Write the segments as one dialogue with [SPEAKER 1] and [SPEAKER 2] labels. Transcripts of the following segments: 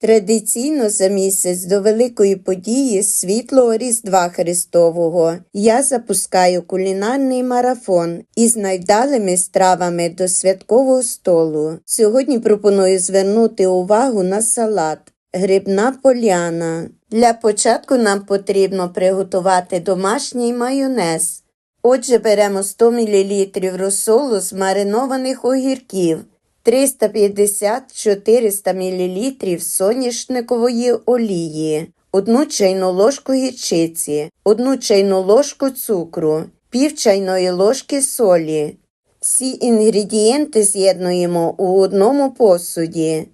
[SPEAKER 1] Традиційно за місяць до великої події світлого Різдва Христового я запускаю кулінарний марафон із найвдалими стравами до святкового столу. Сьогодні пропоную звернути увагу на салат. Грибна поляна. Для початку нам потрібно приготувати домашній майонез. Отже, беремо 100 мл розсолу з маринованих огірків, 350-400 мл соняшникової олії, 1 чайну ложку гірчиці, 1 чайну ложку цукру, пів чайної ложки солі. Всі інгредієнти з'єднуємо у одному посуді.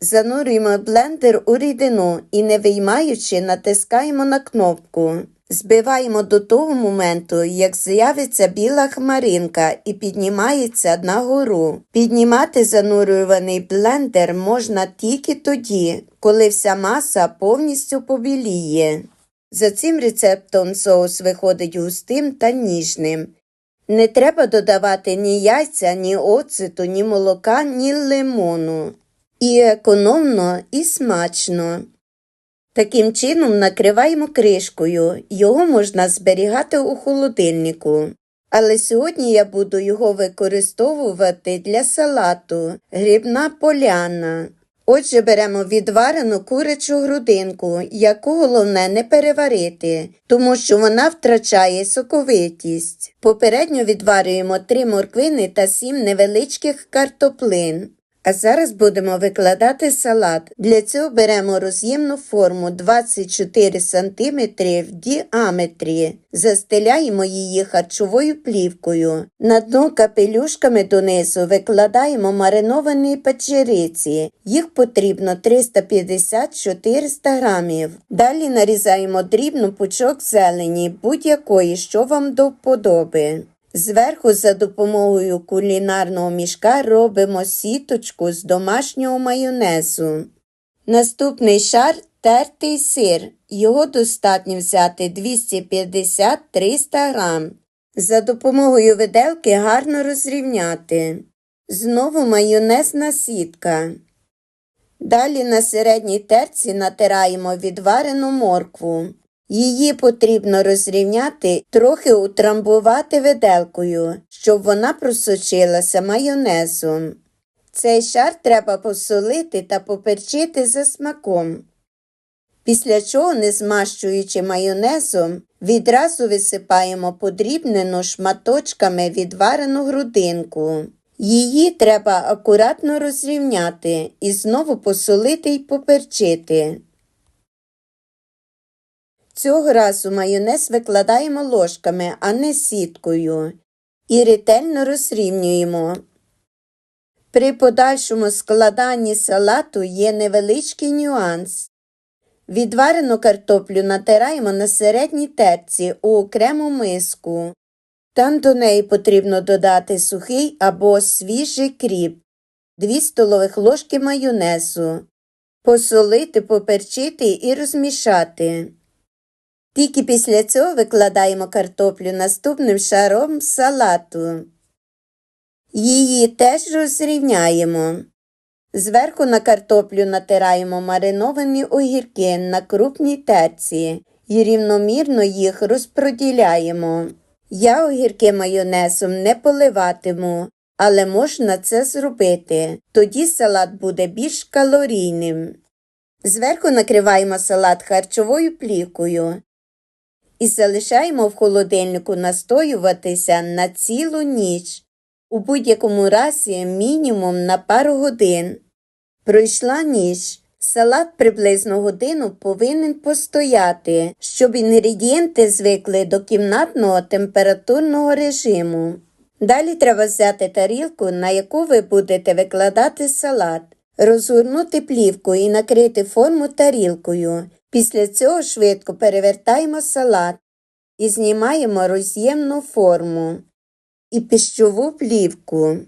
[SPEAKER 1] Занурюємо блендер у рідину і, не виймаючи, натискаємо на кнопку. Збиваємо до того моменту, як з'явиться біла хмаринка і піднімається нагору. Піднімати занурюваний блендер можна тільки тоді, коли вся маса повністю побіліє. За цим рецептом соус виходить густим та ніжним. Не треба додавати ні яйця, ні оцету, ні молока, ні лимону. І економно, і смачно. Таким чином накриваємо кришкою, його можна зберігати у холодильнику. Але сьогодні я буду його використовувати для салату грибна поляна. Отже, беремо відварену курячу грудинку, яку головне не переварити, тому що вона втрачає соковитість. Попередньо відварюємо 3 морквини та 7 невеличких картоплин. А зараз будемо викладати салат. Для цього беремо роз'ємну форму 24 см в діаметрі, застеляємо її харчовою плівкою. На дно капелюшками донизу викладаємо мариновані печериці. Їх потрібно 350-400 грамів. Далі нарізаємо дрібно пучок зелені, будь-якої, що вам до вподоби. Зверху за допомогою кулінарного мішка робимо сіточку з домашнього майонезу. Наступний шар тертий сир. Його достатньо взяти 250-300 грам. За допомогою виделки гарно розрівняти. Знову майонезна сітка. Далі на середній терці натираємо відварену моркву. Її потрібно розрівняти, трохи утрамбувати виделкою, щоб вона просочилася майонезом. Цей шар треба посолити та поперчити за смаком. Після чого, не змащуючи майонезом, відразу висипаємо подрібнену шматочками відварену грудинку. Її треба акуратно розрівняти і знову посолити й поперчити. Цього разу майонез викладаємо ложками, а не сіткою, і ретельно розрівнюємо. При подальшому складанні салату є невеличкий нюанс. Відварену картоплю натираємо на середній терці у окрему миску. Там до неї потрібно додати сухий або свіжий кріп, 2 столових ложки майонезу, посолити, поперчити і розмішати. Тільки після цього викладаємо картоплю наступним шаром салату. Її теж розрівняємо. Зверху на картоплю натираємо мариновані огірки на крупній терці і рівномірно їх розпроділяємо. Я огірки майонезом не поливатиму, але можна це зробити. Тоді салат буде більш калорійним. Зверху накриваємо салат харчовою плівкою і залишаємо в холодильнику настоюватися на цілу ніч, у будь-якому разі мінімум на пару годин. Пройшла ніч. Салат приблизно годину повинен постояти, щоб інгредієнти звикли до кімнатного температурного режиму. Далі треба взяти тарілку, на яку ви будете викладати салат, розгорнути плівку і накрити форму тарілкою. Після цього швидко перевертаємо салат і знімаємо роз'ємну форму і пищову плівку.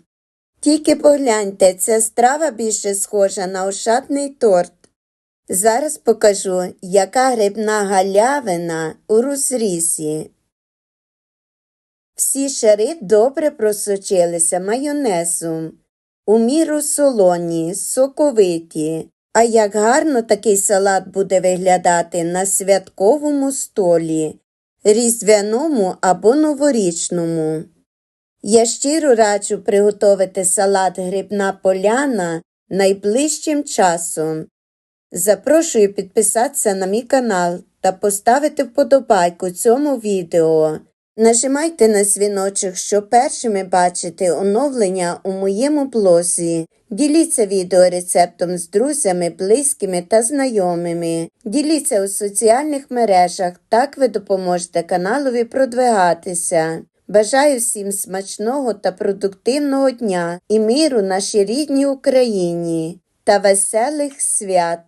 [SPEAKER 1] Тільки погляньте, ця страва більше схожа на ошатний торт. Зараз покажу, яка грибна галявина у розрізі. Всі шари добре просочилися майонезом, у міру солоні, соковиті. А як гарно такий салат буде виглядати на святковому столі, різдвяному або новорічному. Я щиро раджу приготувати салат грибна поляна найближчим часом. Запрошую підписатися на мій канал та поставити вподобайку цьому відео. Нажимайте на дзвіночок, щоб першими бачити оновлення у моєму блозі. Діліться відеорецептом з друзями, близькими та знайомими. Діліться у соціальних мережах, так ви допоможете каналові продвигатися. Бажаю всім смачного та продуктивного дня і миру нашій рідній Україні та веселих свят!